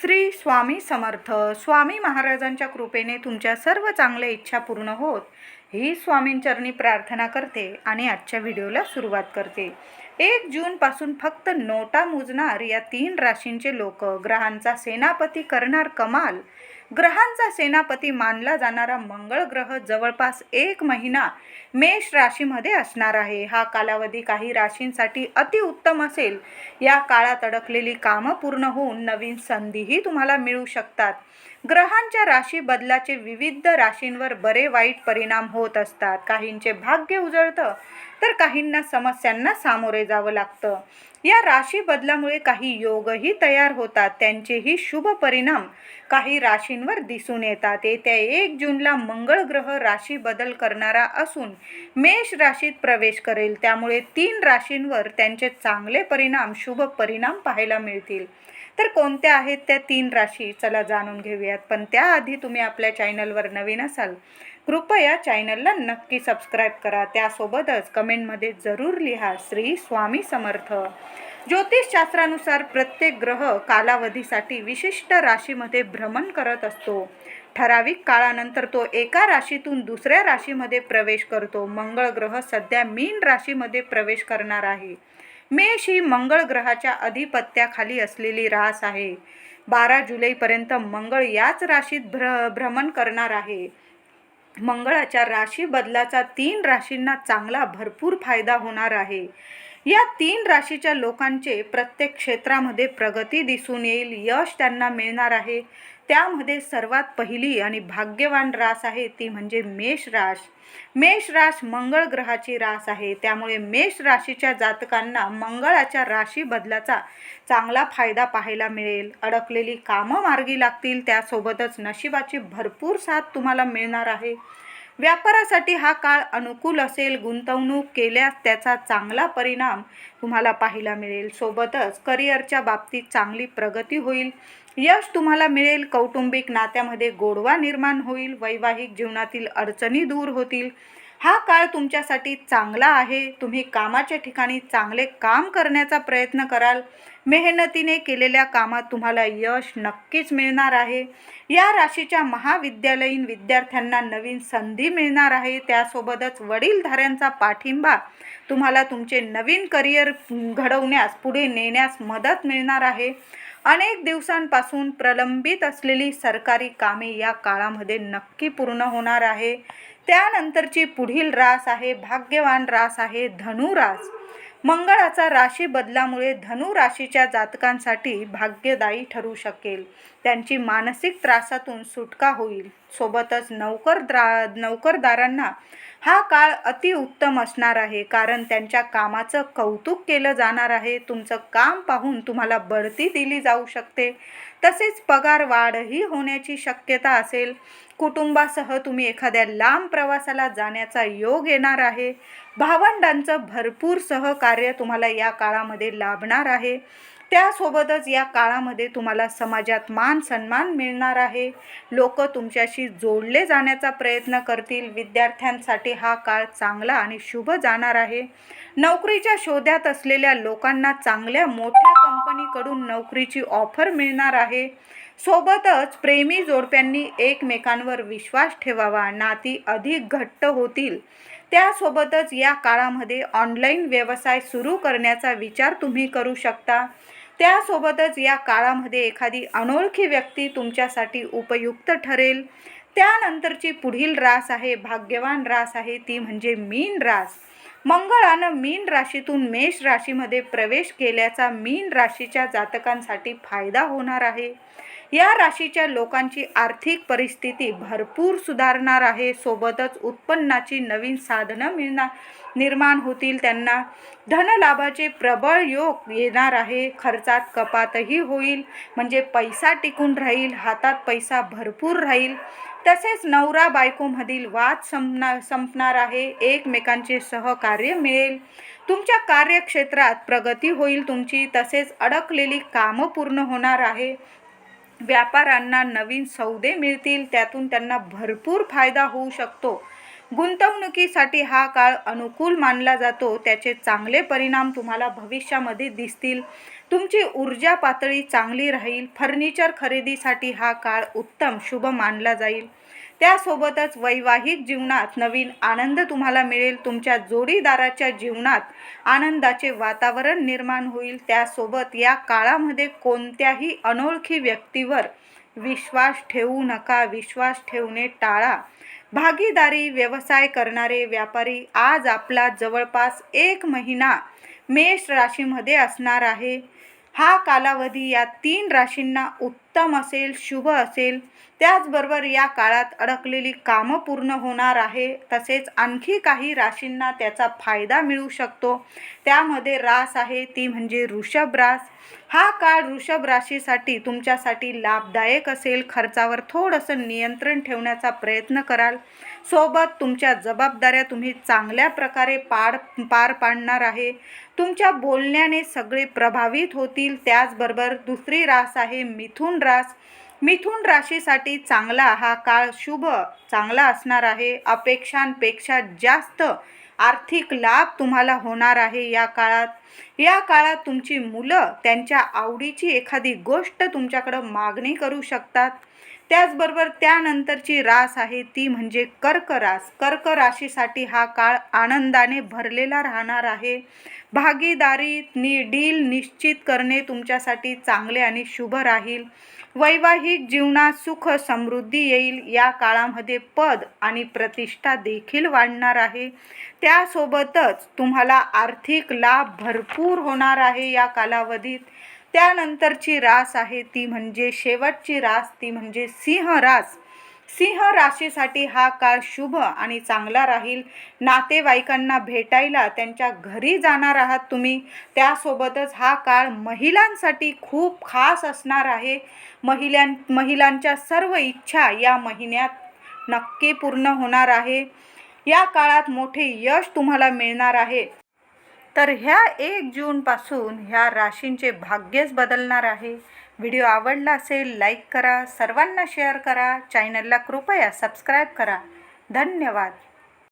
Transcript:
श्री स्वामी समर्थ. स्वामी महाराजांच्या कृपेने तुमच्या सर्व चांगल्या इच्छा पूर्ण होत ही स्वामींचरणी प्रार्थना करते आणि आजच्या व्हिडिओला सुरुवात करते. एक जूनपासून फक्त नोटा मोजणार या तीन राशींचे लोक ग्रहांचा सेनापती करणार कमाल. ग्रहांचा सेनापती मानला जाणारा मंगळ ग्रह जवळपास एक महिना मेष राशीमध्ये असणार आहे. हा कालावधी काही राशींसाठी अतिउत्तम असेल. या काळात अडकलेली कामं पूर्ण होऊन नवीन संधीही तुम्हाला मिळू शकतात. ग्रहांच्या राशी बदलाचे विविध राशींवर बरे वाईट परिणाम होत असतात. काहींचे भाग्य उजळतं तर काहींना समस्यांना सामोरे जावं लागतं. या राशी बदलामुळे काही योगही तयार होतात. त्यांचेही शुभ परिणाम काही राशींवर दिसून येतात. येत्या एक जूनला मंगळ ग्रह राशी बदल करणारा असून मेष राशीत प्रवेश करेल. त्यामुळे तीन राशींवर त्यांचे चांगले परिणाम शुभ परिणाम पाहायला मिळतील. तर कोणत्या आहेत त्या तीन राशी? चला जाणून घेऊयात. पण त्याआधी तुम्ही आपल्या चॅनलवर नवीन असाल कृपया चॅनलला नक्की सबस्क्राईब करा. त्यासोबतच कमेंटमध्ये जरूर लिहा श्री स्वामी समर्थ. ज्योतिषशास्त्रानुसार प्रत्येक ग्रह कालावधीसाठी विशिष्ट राशीमध्ये भ्रमण करत असतो. ठराविक काळानंतर तो एका राशीतून दुसऱ्या राशीमध्ये प्रवेश करतो. मंगळ ग्रह सध्या मीन राशीमध्ये प्रवेश करणार आहे. मेष ही मंगळ ग्रहाच्या अधिपत्याखाली असलेली रास आहे. बारा जुलैपर्यंत मंगळ याच राशीत भ्र भ्रमण करणार आहे. मंगळाच्या राशी बदलाचा तीन राशींना चांगला भरपूर फायदा होणार आहे. या तीन राशीच्या लोकांचे प्रत्येक क्षेत्रामध्ये प्रगती दिसून येईल यश त्यांना मिळणार आहे. त्यामध्ये सर्वात पहिली आणि भाग्यवान रास आहे ती म्हणजे मेष राश. मेष राश मंगळ ग्रहाची रास आहे. त्यामुळे मेष राशीच्या जातकांना मंगळाच्या राशी बदलाचा चांगला फायदा पाहायला मिळेल. अडकलेली कामं मार्गी लागतील. त्यासोबतच नशिबाची भरपूर साथ तुम्हाला मिळणार आहे. व्यापारासाठी हा काळ अनुकूल असेल. गुंतवणूक केल्यास त्याचा चांगला परिणाम तुम्हाला पाहायला मिळेल. सोबतच करिअरच्या बाबतीत चांगली प्रगती होईल. यश तुम्हाला मिळेल. कौटुंबिक नात्यामध्ये गोडवा निर्माण होईल. वैवाहिक जीवनातील अडचणी दूर होतील. हा काळ तुमच्यासाठी चांगला आहे. तुम्ही कामाच्या ठिकाणी चांगले काम करण्याचा प्रयत्न कराल. मेहनतीने केलेल्या कामात तुम्हाला यश नक्कीच मिळणार आहे. या राशीच्या महाविद्यालयीन विद्यार्थ्यांना नवीन संधी मिळणार आहे. त्यासोबतच वडीलधाऱ्यांचा पाठिंबा तुम्हाला तुमचे नवीन करिअर घडवण्यास पुढे नेण्यास मदत मिळणार आहे. अनेक दिवसांपासून प्रलंबित असलेली सरकारी कामे या काळामध्ये नक्की पूर्ण होणार आहे. त्यानंतरची पुढील रास आहे भाग्यवान रास आहे धनुरास मंगळाचा राशी बदलामुळे धनु राशीच्या जातकांसाठी भाग्यदायी ठरू शकेल. त्यांची मानसिक त्रासातून सुटका होईल. सोबतच नोकरद्रा नोकरदारांना हा काळ अतिउत्तम असणार आहे. कारण त्यांच्या कामाचं कौतुक केलं जाणार आहे. तुमचं काम पाहून तुम्हाला बढती दिली जाऊ शकते. तसेच पगार वाढही होण्याची शक्यता असेल. कुटुंबासह तुम्ही एखाद्या लांब प्रवासाला जाण्याचा योग येणार आहे. भावंडांचं भरपूर सहकार्य तुम्हाला या काळामध्ये लाभणार आहे. त्यासोबतच या काळामध्ये तुम्हाला समाजात मान सन्मान मिळणार आहे. लोक तुमच्याशी जोडले जाण्याचा प्रयत्न करतील. विद्यार्थ्यांसाठी हा काळ चांगला आणि शुभ जाणार आहे. नोकरीच्या शोधात असलेल्या लोकांना चांगल्या मोठ्या कंपनीकडून नोकरीची ऑफर मिळणार आहे. सोबतच प्रेमी जोडप्यांनी एकमेकांवर विश्वास ठेवावा नाती अधिक घट्ट होतील. त्यासोबतच या काळामध्ये ऑनलाईन व्यवसाय सुरू करण्याचा विचार तुम्ही करू शकता. त्यासोबतच या काळामध्ये एखादी अनोळखी व्यक्ती तुमच्यासाठी उपयुक्त ठरेल. त्यानंतरची पुढील रास आहे भाग्यवान रास आहे ती म्हणजे मीन रास. मंगळानं मीन राशीतून मेष राशीमध्ये प्रवेश केल्याचा मीन राशीच्या जातकांसाठी फायदा होणार आहे. या राशीच्या लोकांची आर्थिक परिस्थिती भरपूर सुधारणार आहे. सोबतच उत्पन्नाची नवीन साधनं मिळणार निर्माण होतील. त्यांना धनलाभाचे प्रबळ योग येणार आहे. खर्चात कपातही होईल. म्हणजे पैसा टिकून राहील हातात पैसा भरपूर राहील. तसेच नवरा बायकोमधील वाद संपणार संपणार आहे. एकमेकांचे सहकार्य मिळेल. तुमच्या कार्यक्षेत्रात प्रगती होईल तुमची. तसेच अडकलेली कामं पूर्ण होणार आहे. व्यापाऱ्यांना नवीन सौदे मिळतील त्यातून त्यांना भरपूर फायदा होऊ शकतो. गुंतवणुकीसाठी हा काळ अनुकूल मानला जातो त्याचे चांगले परिणाम तुम्हाला भविष्यामध्ये दिसतील. तुमची ऊर्जा पातळी चांगली राहील फर्निचर खरेदीसाठी हा काळ उत्तम शुभ मानला जाईल. त्यासोबतच वैवाहिक जीवनात नवीन आनंद तुम्हाला मिळेल. तुमच्या जोडीदाराच्या जीवनात आनंदाचे वातावरण निर्माण होईल. त्यासोबत या काळामध्ये कोणत्याही अनोळखी व्यक्तीवर विश्वास ठेवू नका. विश्वास ठेवणे टाळा. भागीदारी व्यवसाय करणारे व्यापारी आज आपला जवळपास एक महिना मेष राशीमध्ये असणार आहे. हा कालावधी या तीन राशींना उत् उत्तम असेल शुभ असेल त्याचबरोबर या काळात अडकलेली कामं पूर्ण होणार आहे. तसेच आणखी काही राशींना त्याचा फायदा मिळू शकतो. त्यामध्ये रास आहे ती म्हणजे ऋषभ रास. हा काळ ऋषभ राशीसाठी तुमच्यासाठी लाभदायक असेल. खर्चावर थोडंसं नियंत्रण ठेवण्याचा प्रयत्न कराल. सोबत तुमच्या जबाबदाऱ्या तुम्ही चांगल्या प्रकारे पार पार पाडणार आहे. तुमच्या बोलण्याने सगळे प्रभावित होतील. त्याचबरोबर दुसरी रास आहे मिथुन रास. मिथुन राशीसाठी चांगला हा काळ शुभ चांगला असणार आहे. अपेक्षांपेक्षा जास्त आर्थिक लाभ तुम्हाला होणार आहे या काळात. या काळात तुमची मुलं त्यांच्या आवडीची एखादी गोष्ट तुमच्याकडं मागणी करू शकतात. त्याचबरोबर त्यानंतरची रास आहे ती म्हणजे कर्क रास कर्क राशीसाठी हा काळ आनंदाने भरलेला राहणार आहे. भागीदारी नि डील निश्चित करणे तुमच्यासाठी चांगले आणि शुभ राहील. वैवाहिक जीवनात सुख समृद्धी येईल या काळामध्ये पद आणि प्रतिष्ठा देखील वाढणार आहे. त्यासोबतच तुम्हाला आर्थिक लाभ भरपूर होणार आहे या कालावधीत. त्यानंतरची रास आहे ती म्हणजे शेवटची रास ती म्हणजे सिंह रास. सिंह राशीसाठी हा काळ शुभ आणि चांगला राहील. नातेवाईकांना भेटायला त्यांच्या घरी जाणार आहात तुम्ही. त्यासोबतच हा काळ महिलांसाठी खूप खास असणार आहे. महिलां महिलांच्या सर्व इच्छा या महिन्यात नक्की पूर्ण होणार आहे. या काळात मोठे यश तुम्हाला मिळणार आहे. तर ह्या एक जूनपासून ह्या राशींचे भाग्यच बदलणार आहे. व्हिडिओ आवडला असेल लाईक करा सर्वांना शेअर करा चॅनलला कृपया सबस्क्राईब करा. धन्यवाद.